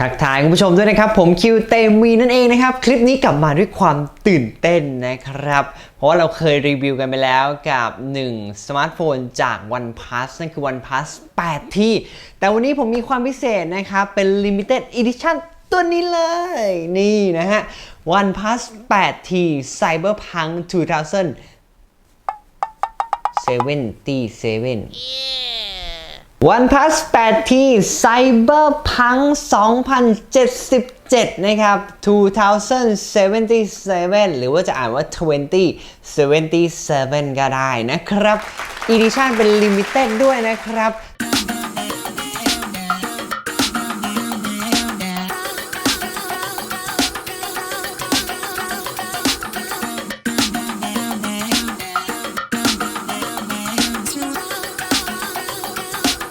ทักทายคุณผู้ชมด้วยนะครับ ผมคิวเตมีนั่นเองนะครับ คลิปนี้กลับมาด้วยความตื่นเต้นนะครับ เพราะว่าเราเคยรีวิวกันไปแล้วกับ 1 สมาร์ทโฟนจาก OnePlus นั่นคือ OnePlus 8 ที่ แต่วันนี้ผมมีความพิเศษนะครับ เป็น Limited Edition ตัวนี้เลย นี่นะฮะ OnePlus 8T Cyberpunk 2000 77 OnePlus 8T Cyberpunk 2077 นะครับ 2077 หรือว่าจะอ่านว่า 2077 ก็ได้นะครับ อีดิชั่นเป็นลิมิเต็ดด้วยนะครับ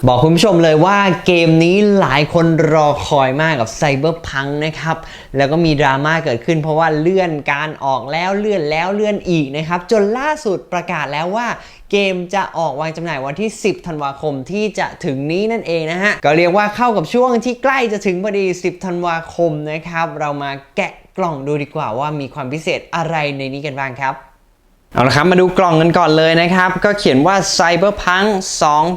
บอกคุณผู้ชมเลยว่าเกมนี้หลายคนรอคอยมากกับ Cyberpunk นะครับ แล้วก็มีดราม่าเกิดขึ้นเพราะว่าเลื่อนการออกแล้วเลื่อนแล้วเลื่อนอีกนะครับ จนล่าสุดประกาศแล้วว่าเกมจะออกวางจำหน่ายวันที่ 10 ธันวาคมที่จะถึงนี้นั่นเองนะฮะ ก็เรียกว่าเข้ากับช่วงที่ใกล้จะถึงพอดี 10 ธันวาคมนะครับ เรามาแกะกล่องดูดีกว่าว่ามีความพิเศษอะไรในนี้กันบ้างครับ เอาละครับมาดูกล่องกันก่อนเลยนะครับ ก็เขียนว่า Cyberpunk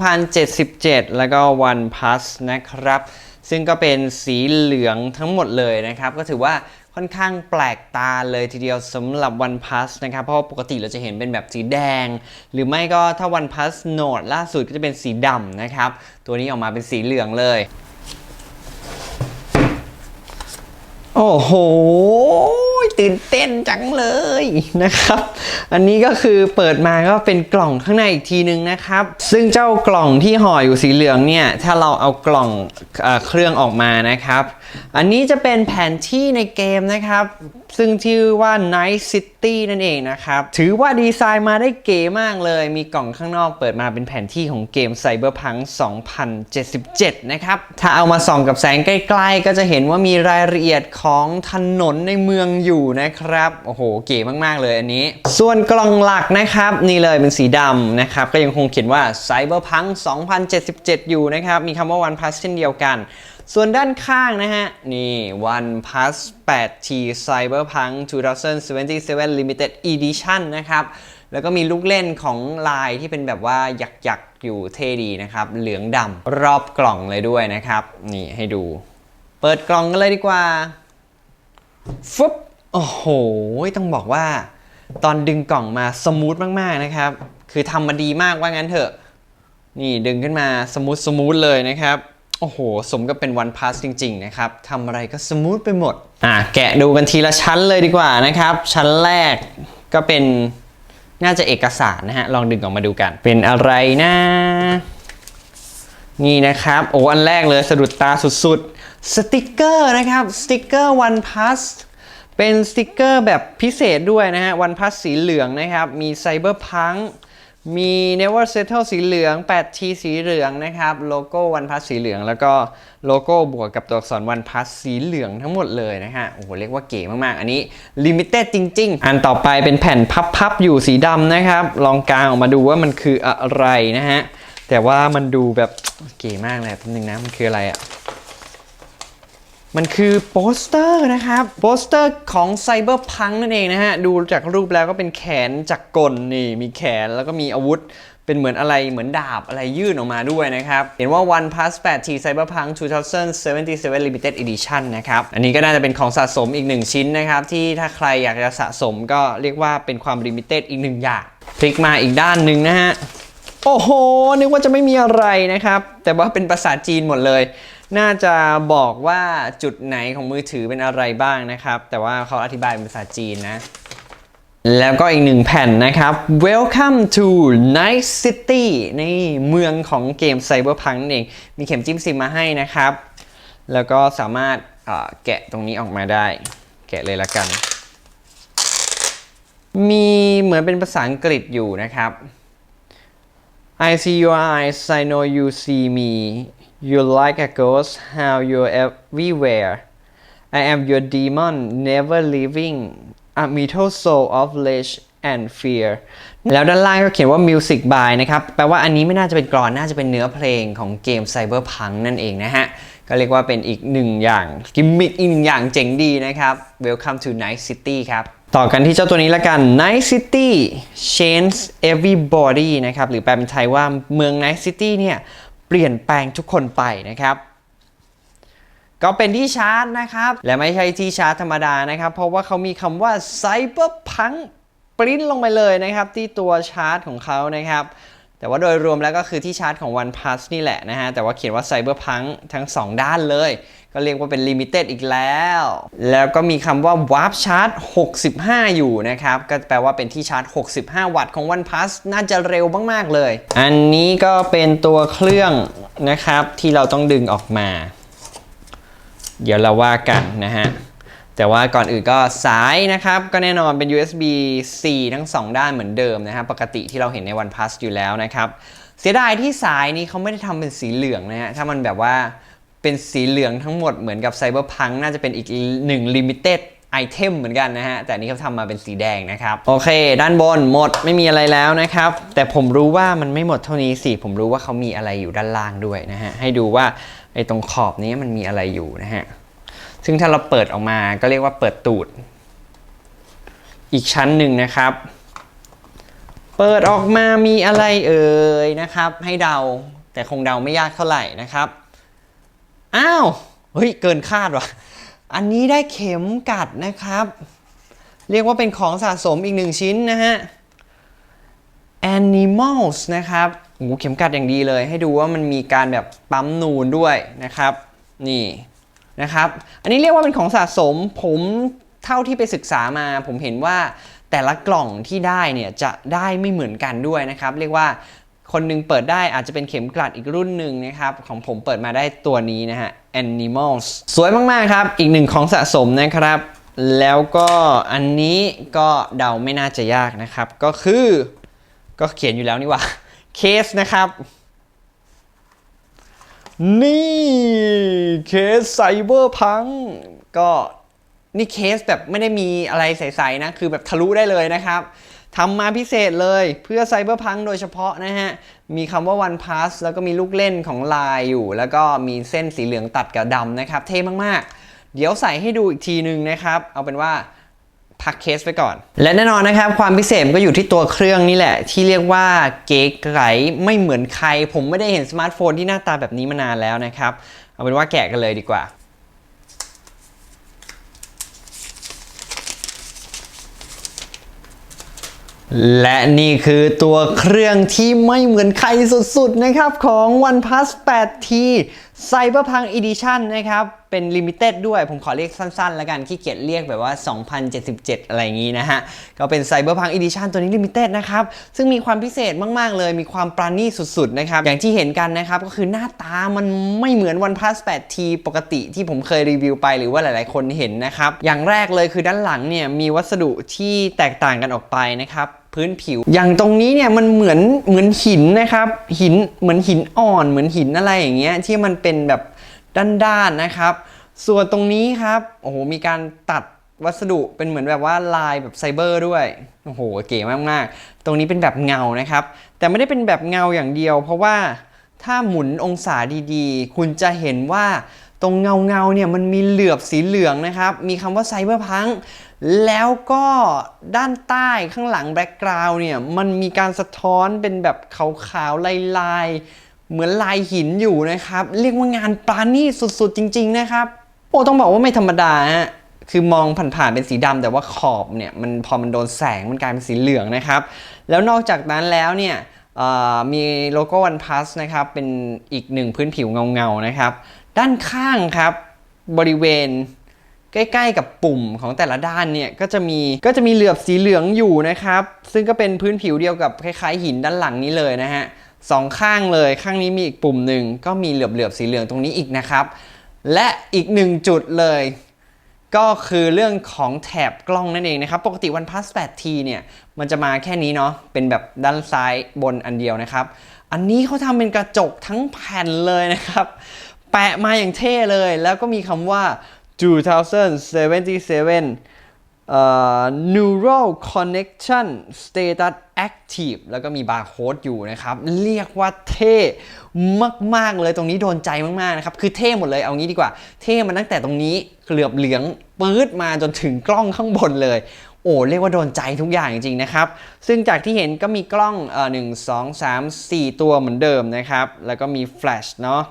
2077 แล้วก็ One Plus นะครับ ซึ่งก็เป็นสีเหลืองทั้งหมดเลยนะครับ ก็ถือว่าค่อนข้างแปลกตาเลยทีเดียวสำหรับ One Plus นะครับ เพราะว่าปกติเราจะเห็นเป็นแบบสีแดง หรือไม่ก็ถ้า One Plus Note ล่าสุดก็จะเป็นสีดำนะครับ ตัวนี้ออกมาเป็นสีเหลืองเลย โอ้โห ตื่นเต้นจังเลยนะครับ อันนี้ก็คือเปิดมาก็เป็นกล่องข้างในอีกทีนึงนะครับ ซึ่งเจ้ากล่องที่ห่ออยู่สีเหลืองเนี่ย ถ้าเราเอากล่องเออเครื่องออกมานะครับ อันนี้จะเป็นแผนที่ในเกมนะครับ ซึ่งชื่อว่า Night City นั่นเองนะครับ ถือว่าดีไซน์มาได้เก๋มากเลย มีกล่องข้างนอกเปิดมาเป็นแผนที่ของเกม Cyberpunk 2077 นะครับ ถ้าเอามาส่องกับแสงใกล้ ๆ ก็จะเห็นว่ามีรายละเอียดของถนนในเมืองอยู่นะครับโอ้โหเก๋มากๆเลยอันนี้ ส่วนกล่องหลักนะครับนี่เลยเป็นสีดำนะครับก็ยังคงเขียนว่า Cyberpunk 2077 อยู่นะครับมีคำว่า One Plus เช่นเดียวกัน ส่วนด้านข้างนะฮะนี่ One Plus 8T Cyberpunk 2077 Limited Edition นะครับแล้วก็มีลูกเล่นของลายที่เป็นแบบว่าหยักๆอยู่เท่ดีนะครับ เหลืองดำรอบกล่องเลยด้วยนะครับ นี่ให้ดู เปิดกล่องกันเลยดีกว่าฟึบ โอ้โห ต้องบอกว่า ตอนดึงกล่องมาสมูทมากๆนะครับ คือทำมาดีมากว่างั้นเถอะ นี่ดึงขึ้นมาสมูทสมูทเลยนะครับ โอ้โห สมกับเป็น One Plus จริง ๆ นะครับทำอะไรก็สมูทไปหมด อะ แกะดูกันทีละชั้นเลยดีกว่านะครับ ชั้นแรกก็เป็นน่าจะเอกสารนะฮะ ลองดึงออกมาดูกัน เป็นอะไรนะนี่นะครับ โอ้อันแรกเลยสะดุดตาสุดๆ สติกเกอร์นะครับ สติกเกอร์ One Plus เป็นสติกเกอร์แบบพิเศษด้วยนะฮะ One Plus สีเหลืองนะครับ มี Cyberpunk มี Never Settle สีเหลือง 8T สีเหลืองนะครับ โลโก้ One Plus สีเหลือง แล้วก็โลโก้บวกกับตัวอักษร One Plus สีเหลืองทั้งหมดเลยนะฮะ โอ้โห เรียกว่าเก๋มาก ๆ อันนี้ Limited จริง ๆ อันต่อไปเป็นแผ่นพับ ๆ อยู่สีดำนะครับ ลองกางออกมาดูว่ามันคืออะไรนะฮะ แต่ว่ามันดูแบบเก๋มากเลยแป๊บนึงนะ มันคืออะไรอะ มันคือโปสเตอร์นะครับ โปสเตอร์ของ Cyberpunk นั่นเองนะฮะ ดูจากรูปแล้วก็เป็นแขนจากกลนี่ มีแขนแล้วก็มีอาวุธเป็นเหมือนอะไรเหมือนดาบอะไรยื่นออกมาด้วยนะครับ เห็นว่า One Plus 8T Cyberpunk 2077 Limited Edition นะครับ อันนี้ก็น่าจะเป็นของสะสมอีกหนึ่งชิ้นนะครับ ที่ถ้าใครอยากจะสะสมก็เรียกว่าเป็นความ Limited อีกหนึ่งอย่างพลิกมาอีกด้านหนึ่งนะฮะ โอ้โห นึกว่าจะไม่มีอะไรนะครับ แต่ว่าเป็นภาษาจีนหมดเลย น่าจะบอกว่าจุดไหนของมือถือเป็นอะไรบ้างนะครับ แต่ว่าเขาอธิบายเป็นภาษาจีนนะ แล้วก็อีกหนึ่งแผ่นนะครับ Welcome to Night City นี่เมืองของเกม Cyberpunk นั่นเองมีเข็มจิ้มซิมมาให้นะครับ แล้วก็สามารถแกะตรงนี้ออกมาได้ แกะเลยละกัน มีเหมือนเป็นภาษาอังกฤษอยู่นะครับ I see your eyes, I know you see me. You like a ghost, how you're everywhere. I am your demon, never leaving. A metal soul of rage and fear แล้วด้านล่างก็เขียนว่า music by นะครับ แปลว่าอันนี้ไม่น่าจะเป็นกรอน น่าจะเป็นเนื้อเพลงของเกม Cyberpunk นั่นเองนะฮะ ก็เรียกว่าเป็นอีกหนึ่งอย่าง กิมมิคอีกหนึ่งอย่างเจ๋งดีนะครับ Welcome to Night City ครับ ต่อกันที่เจ้าตัวนี้ละกัน Night City change everybody นะครับ หรือแปลเป็นไทยว่าเมือง Night City เนี่ย เปลี่ยนแปลงทุกคนไปนะครับ ก็เป็นที่ชาร์จนะครับ และไม่ใช่ที่ชาร์จธรรมดานะครับ เพราะว่าเขามีคำว่าไซเบอร์พังปริ้นลงไปเลยนะครับ ที่ตัวชาร์จของเขานะครับแต่ว่าโดยรวมแล้วก็คือที่ชาร์จของ OnePlus นี่แหละนะฮะ แต่ว่าเขียนว่า Cyberpunk ทั้ง 2 ด้านเลย ก็เรียกว่าเป็น Limited อีกแล้ว แล้วก็มีคำว่า Warp Charge 65 อยู่นะครับ ก็แปลว่าเป็นที่ชาร์จ 65 วัตต์ของ OnePlus น่าจะเร็วมาก ๆ เลย อันนี้ก็เป็นตัวเครื่องนะครับที่เราต้องดึงออกมา เดี๋ยวเราว่ากันนะฮะแต่ว่าก่อนอื่นก็สายนะครับ ก็แน่นอนเป็น USB C ทั้ง 2 ด้านเหมือนเดิมนะครับ ปกติที่เราเห็นใน OnePlus อยู่แล้วนะครับ เสียดายที่สายนี้เขาไม่ได้ทำเป็นสีเหลืองนะฮะถ้ามันแบบว่า เป็นสีเหลืองทั้งหมดเหมือนกับ Cyberpunk น่าจะเป็นอีกหนึ่ง Limited ไอเทมเหมือนกันนะฮะ แต่อันนี้เขาทำมาเป็นสีแดงนะครับ โอเค ด้านบนหมดไม่มีอะไรแล้วนะครับ แต่ผมรู้ว่ามันไม่หมดเท่านี้สิ ผมรู้ว่าเขามีอะไรอยู่ด้านล่างด้วยนะฮะ ให้ดูว่าไอตรงขอบนี้มันมีอะไรอยู่นะฮะ ซึ่งถ้าเราเปิดออกมาก็เรียกว่าเปิดตูด อีกชั้นหนึ่งนะครับ เปิดออกมามีอะไรเอ่ยนะครับ ให้เดาแต่คงเดาไม่ยากเท่าไหร่นะครับ อ้าว เฮ้ย เกินคาดว่ะ อันนี้ได้เข็มกัดนะครับ เรียกว่าเป็นของสะสมอีกหนึ่งชิ้นนะฮะ Animals นะครับโอ้โหเข็มกัดอย่างดีเลย ให้ดูว่ามันมีการแบบปั๊มนูนด้วยนะครับ นี่นะครับ อันนี้เรียกว่าเป็นของสะสม ผมเท่าที่ไปศึกษามา ผมเห็นว่าแต่ละกล่องที่ได้เนี่ยจะได้ไม่เหมือนกันด้วยนะครับ เรียกว่า คนหนึงเปิดได้อาจจะเป็นเข็มกลัดอีกรุ่นหนึ่งนะครับ ของผมเปิดมาได้ตัวนี้นะฮะ Animals สวยมาก ๆ ครับ อีกหนึ่งของสะสมนะครับ แล้วก็อันนี้ก็เดาไม่น่าจะยากนะครับ ก็คือก็เขียนอยู่แล้วนี่ว่าเคสนะครับ นี่เคสไซเบอร์พังก็นี่เคสแบบไม่ได้มีอะไรใสๆนะ คือแบบทะลุได้เลยนะครับ ทำมาพิเศษเลยเพื่อไซเบอร์พังโดยเฉพาะนะฮะ มีคำว่า One Pass แล้วก็มีลูกเล่นของลายอยู่ แล้วก็มีเส้นสีเหลืองตัดกับดำนะครับ เท่มากๆ เดี๋ยวใส่ให้ดูอีกทีนึงนะครับ เอาเป็นว่าพักเคสไปก่อน และแน่นอนนะครับ ความพิเศษก็อยู่ที่ตัวเครื่องนี่แหละ ที่เรียกว่าเก๋ไก๋ไม่เหมือนใคร ผมไม่ได้เห็นสมาร์ทโฟนที่หน้าตาแบบนี้มานานแล้วนะครับ เอาเป็นว่าแกะกันเลยดีกว่า และนี่คือตัวเครื่องที่ไม่เหมือนใครสุดๆนะครับของ OnePlus 8T Cyberpunk Edition นะครับ เป็น Limited ด้วยผมขอเรียกสั้นๆ แล้วกันขี้เกียจเรียกแบบว่า 2077 อะไรอย่างนี้นะฮะ ก็เป็น Cyberpunk Edition ตัวนี้ Limited นะครับ ซึ่งมีความพิเศษมากๆเลย มีความปราณีตสุดๆ นะครับ อย่างที่เห็นกันนะครับ ก็คือหน้าตามันไม่เหมือน OnePlus 8T ปกติที่ผมเคยรีวิวไปหรือว่าหลายๆ คนเห็นนะครับ อย่างแรกเลยคือด้านหลังเนี่ยมีวัสดุที่แตกต่างกันออกไปนะครับ พื้นผิว อย่างตรงนี้เนี่ยมันเหมือนเหมือนหินนะครับ หินเหมือนหินอ่อนเหมือนหินอะไรอย่างเงี้ยที่มันเป็นแบบด้านๆนะครับ ส่วนตรงนี้ครับโอ้โหมีการตัดวัสดุเป็นเหมือนแบบว่าลายแบบไซเบอร์ด้วยโอ้โหเก๋มากๆ ตรงนี้เป็นแบบเงานะครับ แต่ไม่ได้เป็นแบบเงาอย่างเดียว เพราะว่าถ้าหมุนองศาดีๆ คุณจะเห็นว่า ตรงเงาเงาเนี่ยมันมีเหลือบสีเหลืองนะครับ มีคำว่าไซเบอร์พังแล้วก็ด้านใต้ข้างหลังแบ็กกราวน์เนี่ยมันมีการสะท้อนเป็นแบบขาวๆลายๆ เหมือนลายหินอยู่นะครับ เรียกว่างานปราณีตสุดๆ จริง ๆ นะครับ โอ้ต้องบอกว่าไม่ธรรมดาฮะคือมองผ่านๆเป็นสีดำแต่ว่าขอบเนี่ยมันพอมันโดนแสงมันกลายเป็นสีเหลืองนะครับ แล้วนอกจากนั้นแล้วเนี่ยมีโลโก้ OnePlus นะครับเป็นอีกหนึ่งพื้นผิวเงาๆนะครับ ด้านข้างครับบริเวณใกล้ๆกับปุ่มของแต่ละด้านเนี่ยก็จะมีก็จะมีเหลือบสีเหลืองอยู่นะครับ ซึ่งก็เป็นพื้นผิวเดียวกับคล้ายๆ หินด้านหลังนี้เลยนะฮะสองข้างเลยข้างนี้มีอีกปุ่มหนึ่งก็มีเหลือบๆสีเหลืองตรงนี้อีกนะครับ และอีกหนึ่งจุดเลย ก็คือเรื่องของแถบกล้องนั่นเองนะครับ ปกติ OnePlus 8T เนี่ยมันจะมาแค่นี้เนาะเป็นแบบด้านซ้ายบนอันเดียวนะครับ อันนี้เขาทำเป็นกระจกทั้งแผ่นเลยนะครับ แปะมาอย่างเท่เลย แล้วก็มีคำว่า 2077เอ่อ neural connection status active แล้วก็มีบาร์โค้ดอยู่นะครับ เรียกว่าเท่มาก ๆ เลยตรงนี้โดนใจมาก ๆ นะครับ คือเท่หมดเลยเอางี้ดีกว่า เท่มันตั้งแต่ตรงนี้เหลือบเหลืองปื๊ดมาจนถึงกล้องข้างบนเลยโอ้เรียกว่าโดนใจทุกอย่างจริงๆนะครับ ซึ่งจากที่เห็นก็มีกล้องเอ่อหนึ่งสองสามสี่ตัวเหมือนเดิมนะครับ แล้วก็มีแฟลชเนาะ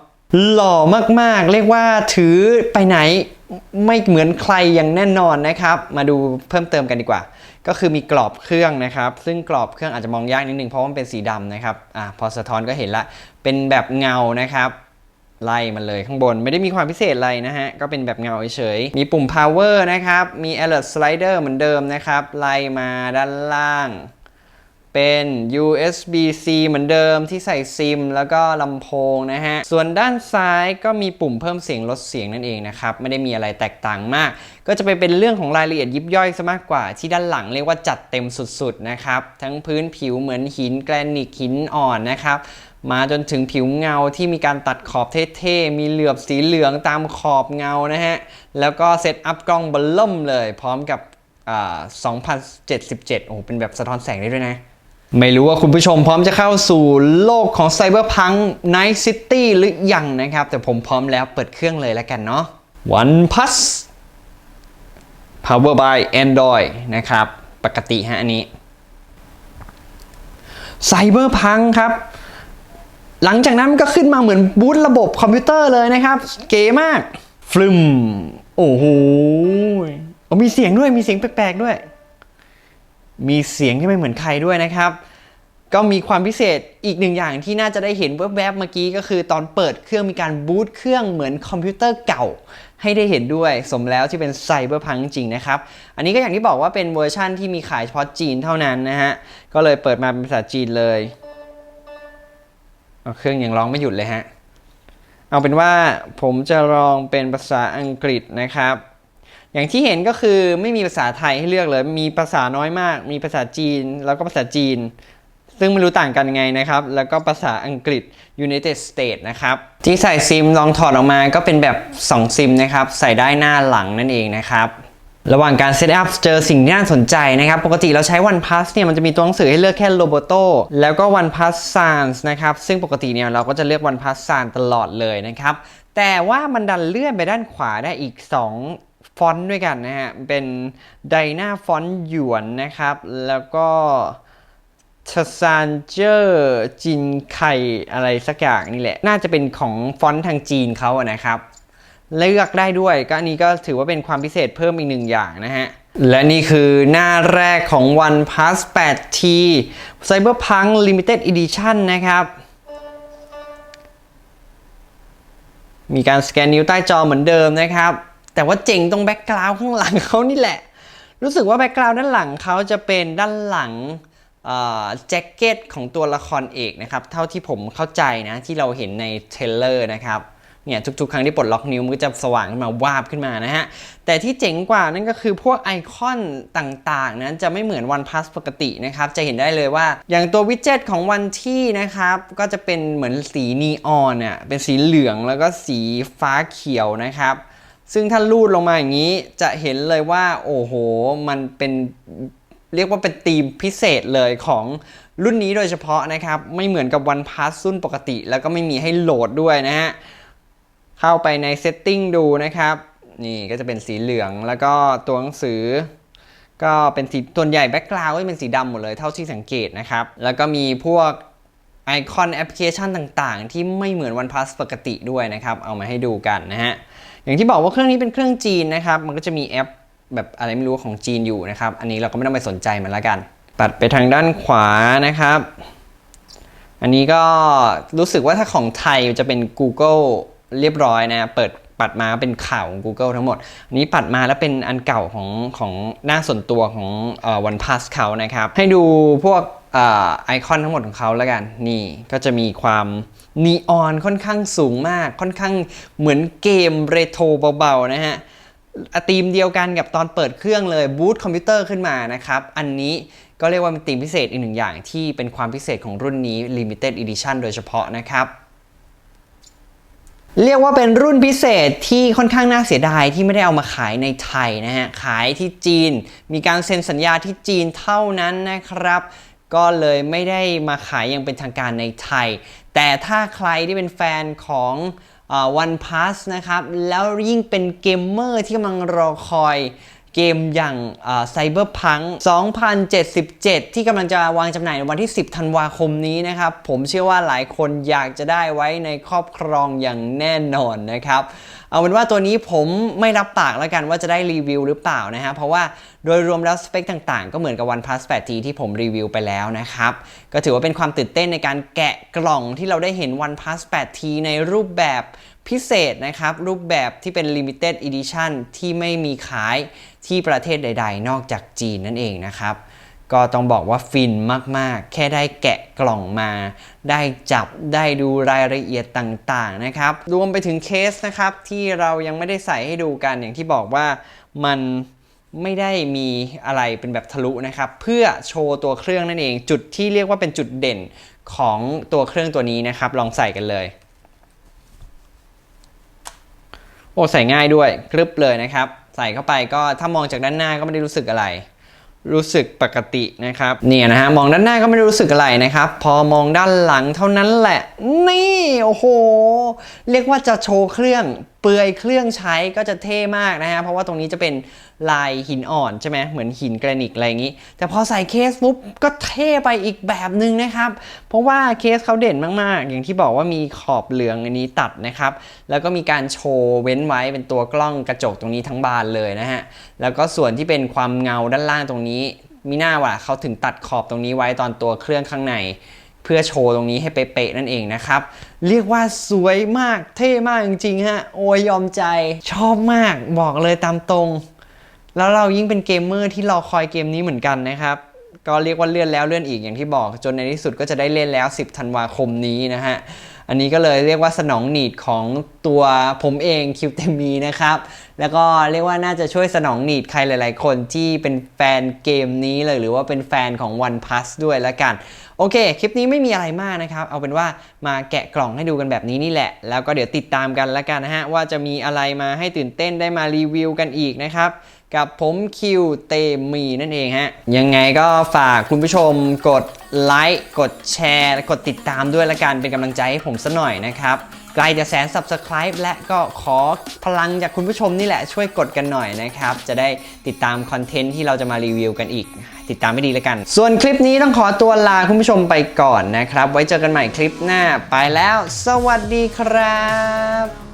หล่อมากๆ เรียกว่าถือไปไหนไม่เหมือนใครอย่างแน่นอนนะครับ มาดูเพิ่มเติมกันดีกว่า ก็คือมีกรอบเครื่องนะครับ ซึ่งกรอบเครื่องอาจจะมองยากนิดนึงเพราะมันเป็นสีดำนะครับอ่าพอสะท้อนก็เห็นละ เป็นแบบเงานะครับไล่มันเลยข้างบนไม่ได้มีความพิเศษอะไรนะฮะ ก็เป็นแบบเงาเฉยมีปุ่ม power นะครับ มี alert slider เหมือนเดิมนะครับ ไล่มาด้านล่าง เป็น USB-C เหมือนเดิมที่ใส่ซิม แล้วก็ลำโพงนะฮะ ส่วนด้านซ้ายก็มีปุ่มเพิ่มเสียงลดเสียงนั่นเองนะครับ ไม่ได้มีอะไรแตกต่างมาก ก็จะไปเป็นเรื่องของรายละเอียดยิบย่อยซะมากกว่า ที่ด้านหลังเรียกว่าจัดเต็มสุดๆนะครับ ทั้งพื้นผิวเหมือนหินแกรนิตหินอ่อนนะครับมาจนถึงผิวเงาที่มีการตัดขอบเท่ๆ มีเหลือบสีเหลืองตามขอบเงานะฮะ แล้วก็เซตอัพกล้องเบลล่มเลย พร้อมกับอ่า2077 โอ้เป็นแบบสะท้อนแสงได้ด้วยนะ ไม่รู้ว่าคุณผู้ชมพร้อมจะเข้าสู่โลกของ Cyberpunk Night City หรือยังนะครับ แต่ผมพร้อมแล้วเปิดเครื่องเลยแล้วกันเนาะ OnePlus Power by Android นะครับ ปกติฮะอันนี้ Cyberpunk ครับ หลังจากนั้นมันก็ขึ้นมาเหมือนบูตระบบคอมพิวเตอร์เลยนะครับ เก๋มาก ฟลึม โอ้โหมีเสียงด้วยมีเสียงแปลกๆด้วย มีเสียงที่ไม่เหมือนใครด้วยนะครับ ก็มีความพิเศษอีกหนึ่งอย่างที่น่าจะได้เห็นแวบๆเมื่อกี้ก็คือตอนเปิดเครื่องมีการบูตเครื่องเหมือนคอมพิวเตอร์เก่า ให้ได้เห็นด้วยสมแล้วที่เป็นไซเบอร์พังจริงนะครับ อันนี้ก็อย่างที่บอกว่าเป็นเวอร์ชั่นที่มีขายเฉพาะจีนเท่านั้นนะฮะ ก็เลยเปิดมาเป็นภาษาจีนเลยเเครื่องยังร้องไม่หยุดเลยฮะ เอาเป็นว่าผมจะลองเป็นภาษาอังกฤษนะครับ อย่างที่เห็นก็คือไม่มีภาษาไทยให้เลือกเลย มีภาษาน้อยมาก มีภาษาจีน แล้วก็ภาษาจีน ซึ่งไม่รู้ต่างกันยังไงนะครับ แล้วก็ภาษาอังกฤษ United States นะครับ ที่ใส่ซิมลองถอดออกมาก็เป็นแบบ 2 ซิมนะครับ ใส่ได้หน้าหลังนั่นเองนะครับระหว่างการเซตอัพเจอสิ่งที่น่าสนใจนะครับ ปกติเราใช้ OnePlus เนี่ยมันจะมีตัวหนังสือให้เลือกแค่ Roboto แล้วก็ OnePlus Sans นะครับ ซึ่งปกติเนี่ยเราก็จะเลือก OnePlus Sans ตลอดเลยนะครับ แต่ว่ามันดันเลื่อนไปด้านขวาได้อีก 2 ฟอนต์ด้วยกันนะฮะ เป็นไดนาฟอนต์หยวนนะครับ แล้วก็ชซานเจอร์จินไคอะไรสักอย่างนี่แหละ น่าจะเป็นของฟอนต์ทางจีนเขาอะนะครับ เลือกได้ด้วยก็อันนี้ก็ถือว่าเป็นความพิเศษเพิ่มอีกหนึ่งอย่างนะฮะ และนี่คือหน้าแรกของ OnePlus 8T Cyberpunk Limited Edition นะครับ มีการสแกนนิ้วใต้จอเหมือนเดิมนะครับ แต่ว่าเจ๋งตรงแบ็กกราวด์ข้างหลังเขานี่แหละ รู้สึกว่าแบ็กกราวด์ด้านหลังเขาจะเป็นด้านหลังแจ็คเก็ตของตัวละครเอกนะครับ เท่าที่ผมเข้าใจนะ ที่เราเห็นในเทรลเลอร์นะครับเนี่ยทุกๆ ครั้งที่ปลดล็อกนิ้วมันก็จะสว่างขึ้นมาวาบขึ้นมานะฮะ แต่ที่เจ๋งกว่านั่นก็คือพวกไอคอนต่างๆ นั้นจะไม่เหมือน OnePlus ปกตินะครับ จะเห็นได้เลยว่าอย่างตัววิดเจ็ตของวันที่นะครับ ก็จะเป็นเหมือนสีนีออนอะเป็นสีเหลืองแล้วก็สีฟ้าเขียวนะครับ ซึ่งถ้าลูดลงมาอย่างนี้จะเห็นเลยว่าโอ้โห มันเป็นเรียกว่าเป็นธีมพิเศษเลยของรุ่นนี้โดยเฉพาะนะครับ ไม่เหมือนกับ OnePlus รุ่นปกติ แล้วก็ไม่มีให้โหลดด้วยนะฮะ เข้าไปใน Setting ดูนะครับ นี่ก็จะเป็นสีเหลืองแล้วก็ตัวหนังสือ ก็เป็นสีตัวใหญ่แบ็กกราวด์ก็เป็นสีดำหมดเลยเท่าที่สังเกตนะครับ แล้วก็มีพวกไอคอนแอปพลิเคชันต่างๆ ที่ไม่เหมือน OnePlus ปกติด้วยนะครับ เอามาให้ดูกันนะฮะ อย่างที่บอกว่าเครื่องนี้เป็นเครื่องจีนนะครับ มันก็จะมีแอปแบบอะไรไม่รู้ของจีนอยู่นะครับ อันนี้เราก็ไม่ต้องไปสนใจมันละกันตัดไปทางด้านขวานะครับ อันนี้ก็รู้สึกว่าถ้าของไทยจะเป็น Google เรียบร้อยนะ เปิดปัดมาเป็นข่าวของ Google ทั้งหมด อันนี้ปัดมาแล้วเป็นอันเก่าของของหน้าส่วนตัวของเอ่อ OnePlus เขานะครับ ให้ดูพวก ไอคอนทั้งหมดของเขาแล้วกันนี่ก็จะมีความนีออนค่อนข้างสูงมากค่อนข้างเหมือนเกมเรโทรเบาๆนะฮะธีมเดียวกันกับตอนเปิดเครื่องเลยบูตคอมพิวเตอร์ขึ้นมานะครับ อันนี้ก็เรียกว่าเป็นธีมพิเศษอีกหนึ่งอย่างที่เป็นความพิเศษของรุ่นนี้ Limited Edition โดยเฉพาะนะครับเรียกว่าเป็นรุ่นพิเศษที่ค่อนข้างน่าเสียดายที่ไม่ได้เอามาขายในไทยนะฮะ ขายที่จีน มีการเซ็นสัญญาที่จีนเท่านั้นนะครับ ก็เลยไม่ได้มาขายอย่างเป็นทางการในไทย แต่ถ้าใครที่เป็นแฟนของวันพัสนะครับ แล้วยิ่งเป็นเกมเมอร์ที่กำลังรอคอยเกมอย่างไซเบอร์พัง2077 ที่กำลังจะวางจำหน่ายในวันที่ 10 ธันวาคมนี้นะครับ ผมเชื่อว่าหลายคนอยากจะได้ไว้ในครอบครองอย่างแน่นอนนะครับ เอาเป็นว่าตัวนี้ผมไม่รับปากแล้วกันว่าจะได้รีวิวหรือเปล่านะฮะ เพราะว่าโดยรวมแล้วสเปคต่างๆ ก็เหมือนกับ OnePlus 8T ที่ผมรีวิวไปแล้วนะครับ ก็ถือว่าเป็นความตื่นเต้นในการแกะกล่องที่เราได้เห็น OnePlus 8T ในรูปแบบพิเศษนะครับ รูปแบบที่เป็น Limited Edition ที่ไม่มีขายที่ประเทศใด ๆ นอกจากจีนนั่นเองนะครับ ก็ต้องบอกว่าฟินมากๆ แค่ได้แกะกล่องมา ได้จับได้ดูรายละเอียดต่างๆนะครับ รวมไปถึงเคสนะครับที่เรายังไม่ได้ใส่ให้ดูกันอย่างที่บอกว่ามันไม่ได้มีอะไรเป็นแบบทะลุนะครับ เพื่อโชว์ตัวเครื่องนั่นเอง จุดที่เรียกว่าเป็นจุดเด่นของตัวเครื่องตัวนี้นะครับ ลองใส่กันเลย โอ้ใส่ง่ายด้วยกรึบเลยนะครับ ใส่เข้าไปก็ถ้ามองจากด้านหน้าก็ไม่ได้รู้สึกอะไร รู้สึกปกตินะครับเนี่ยนะฮะมองด้านหน้าก็ไม่รู้สึกอะไรนะครับ พอมองด้านหลังเท่านั้นแหละ นี่โอ้โห เรียกว่าจะโชว์เครื่องเปลือยเครื่องใช้ก็จะเท่มากนะฮะเพราะว่าตรงนี้จะเป็น ลายหินอ่อนใช่ไหมเหมือนหินแกรนิตอะไรอย่างนี้ แต่พอใส่เคสปุ๊บก็เท่ไปอีกแบบหนึ่งนะครับ เพราะว่าเคสเขาเด่นมากๆ อย่างที่บอกว่ามีขอบเหลืองอันนี้ตัดนะครับ แล้วก็มีการโชว์เว้นไว้เป็นตัวกล้องกระจกตรงนี้ทั้งบานเลยนะฮะ แล้วก็ส่วนที่เป็นความเงาด้านล่างตรงนี้มีหน้าว่าเขาถึงตัดขอบตรงนี้ไว้ตอนตัวเครื่องข้างในเพื่อโชว์ตรงนี้ให้เป๊ะๆนั่นเองนะครับ เรียกว่าสวยมากเท่มากจริงๆฮะ โอ้ยยอมใจชอบมากบอกเลยตามตรง แล้วเรายิ่งเป็นเกมเมอร์ที่รอคอยเกมนี้เหมือนกันนะครับ ก็เรียกว่าเลื่อนแล้วเลื่อนอีกอย่างที่บอก จนในที่สุดก็จะได้เล่นแล้ว 10 ธันวาคมนี้นะฮะ อันนี้ก็เลยเรียกว่าสนองหนีดของตัวผมเองคิวเตมีนะครับ แล้วก็เรียกว่าน่าจะช่วยสนองหนีดใครหลาย ๆ คนที่เป็นแฟนเกมนี้เลยหรือว่าเป็นแฟนของ One Plus ด้วยล้วกัน โอเค คลิปนี้ไม่มีอะไรมากนะครับ เอาเป็นว่ามาแกะกล่องให้ดูกันแบบนี้นี่แหละ แล้วก็เดี๋ยวติดตามกันแล้วกันนะฮะ ว่าจะมีอะไรมาให้ตื่นเต้นได้มารีวิวกันอีกนะครับ กับผมคิวเตมีนั่นเองฮะ ยังไงก็ฝากคุณผู้ชมกดไลค์กดแชร์และกดติดตามด้วยละกันเป็นกำลังใจให้ผมสัหน่อยนะครับใกล้จะแสน Subscribe และก็ขอพลังจากคุณผู้ชมนี่แหละช่วยกดกันหน่อยนะครับ จะได้ติดตามคอนเทนต์ที่เราจะมารีวิวกันอีก ติดตามไม่ดีแล้วกัน ส่วนคลิปนี้ต้องขอตัวลาคุณผู้ชมไปก่อนนะครับ ไว้เจอกันใหม่คลิปหน้าไปแล้ว สวัสดีครับ